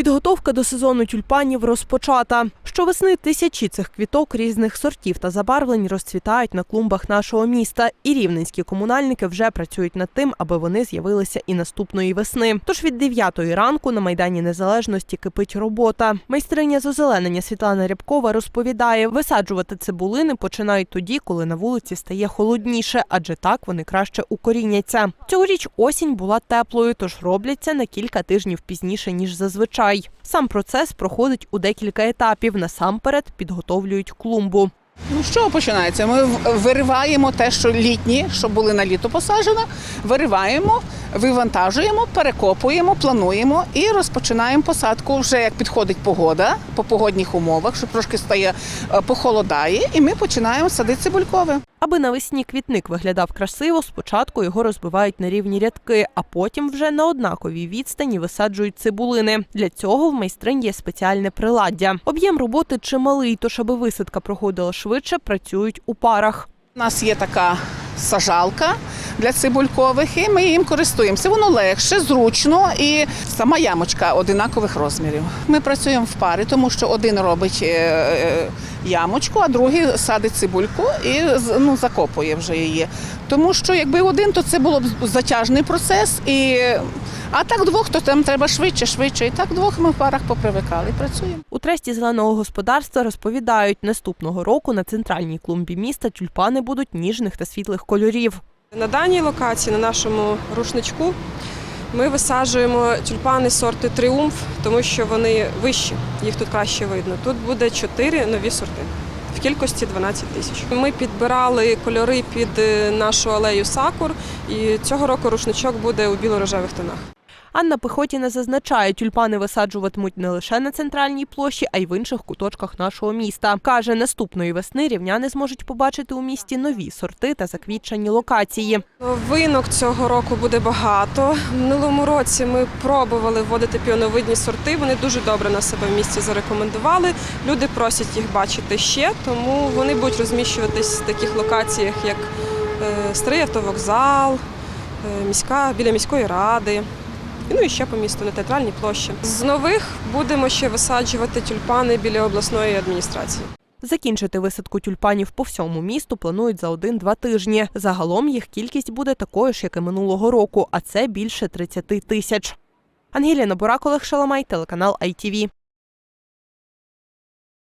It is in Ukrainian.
Підготовка до сезону тюльпанів розпочата. Щовесни тисячі цих квіток різних сортів та забарвлень розцвітають на клумбах нашого міста. І рівненські комунальники вже працюють над тим, аби вони з'явилися і наступної весни. Тож від 9 ранку на майдані незалежності кипить робота. Майстриня з озеленення Світлана Рябкова розповідає, висаджувати цибулини починають тоді, коли на вулиці стає холодніше, адже так вони краще укоріняться. Цьогоріч осінь була теплою, тож робляться на кілька тижнів пізніше ніж зазвичай. Сам процес проходить у декілька етапів. Насамперед підготовлюють клумбу. Ну з чого починається? Ми вириваємо те, що літні, що були на літо посаджено, вириваємо, вивантажуємо, перекопуємо, плануємо і розпочинаємо посадку вже як підходить погода по погодних умовах, що трошки стає е, похолодає, і ми починаємо садити цибулькове. Аби навесні квітник виглядав красиво, спочатку його розбивають на рівні рядки, а потім вже на однаковій відстані висаджують цибулини. Для цього в майстринь є спеціальне приладдя. Об'єм роботи чималий, тож аби висадка проходила швидше, працюють у парах. У нас є така сажалка для цибулькових, і ми їм користуємося. Воно легше, зручно і сама ямочка одинакових розмірів. Ми працюємо в парі, тому що один робить е, е, ямочку, а другий садить цибульку і ну, закопує вже її. Тому що якби один, то це було б затяжний процес. І... А так двох, то там треба швидше, швидше. І так двох ми в парах попривикали і працюємо. У тресті зеленого господарства розповідають, наступного року на центральній клумбі міста тюльпани будуть ніжних та світлих кольорів. На даній локації, на нашому рушничку, ми висаджуємо тюльпани сорту Тріумф, тому що вони вищі, їх тут краще видно. Тут буде чотири нові сорти. В кількості 12 тисяч. Ми підбирали кольори під е, нашу алею сакур, і цього року рушничок буде у біло-рожевих тонах. Анна Пихотіна зазначає, тюльпани висаджуватимуть не лише на центральній площі, а й в інших куточках нашого міста. Каже, наступної весни рівняни зможуть побачити у місті нові сорти та заквітчені локації. Новинок цього року буде багато. В минулому році ми пробували вводити піоновидні сорти. Вони дуже добре на себе в місті зарекомендували. Люди просять їх бачити ще, тому вони будуть розміщуватись в таких локаціях, як е, старий автовокзал, е, міська біля міської ради. Ну і ще по місту на театральній площі. З нових будемо ще висаджувати тюльпани біля обласної адміністрації. Закінчити висадку тюльпанів по всьому місту планують за один-два тижні. Загалом їх кількість буде такою ж, як і минулого року, а це більше 30 тисяч. Ангеліна Бурак, Олег Шаламай, телеканал ITV.